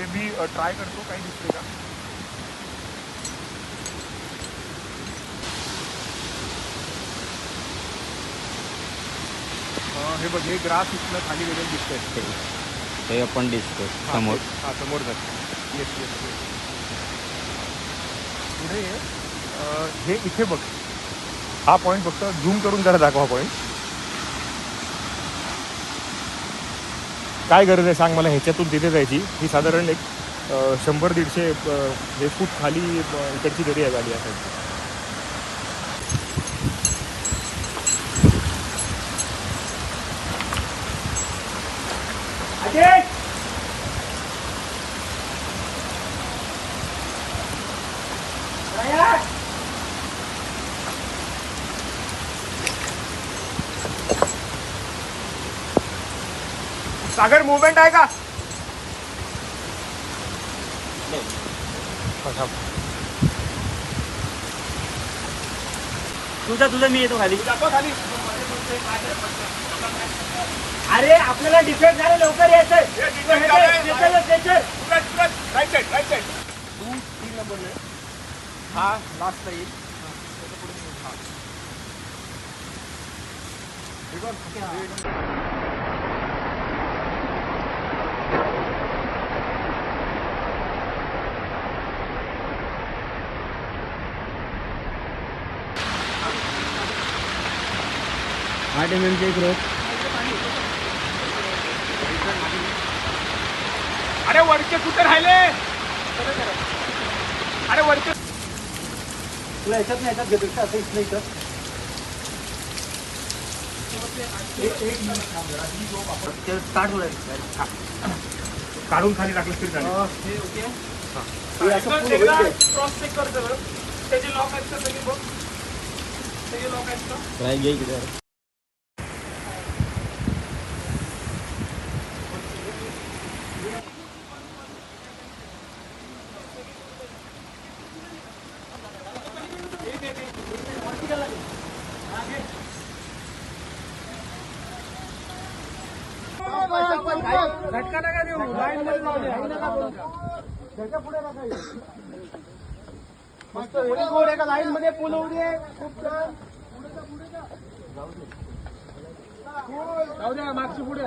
ते मी ट्राय करतो काही दिसते का? हे बघ हे ग्रास इथलं खाली गेलेलं दिसतंय. हे आपण दिसतो हा, समोर. ते- हा समोर जात. येस येस येस पुढे हे इथे बघ. हा पॉईंट फक्त झूम करून जरा दाखवा पॉईंट काय गरज आहे सांग मला ह्याच्यातून तिथे जायची? ही साधारण एक शंभर दीडशे हे फूट खाली इकडची दरी आहे गाडी आहे सागर मुवमेंट आहे का? तुझा तुझा मी येतो खाली. खाली. अरे आपल्याला डिफेक्ट झालं लवकर यायचंय टू तीन नंबर हा लास्टला येईल हा. हे. आठ एम एमचे एक रोप अरे वरचे कुठे राहिले? अरे वरचे तुला याच्यात नाही याच्यात घेतो असं इथलं इथं. स्टार्ट होईल. काढून खाली टाकलं तरी चालेल. हे. क्रॉस चेक त्याचे लॉक आहेत का? सगळे बघ. त्याचे लॉक आहेत का? झटका नका देऊ लाईन मध्ये. मस्त. एका लाईन पूल होऊ दे खूप छान जाऊ द्या मागची पुढे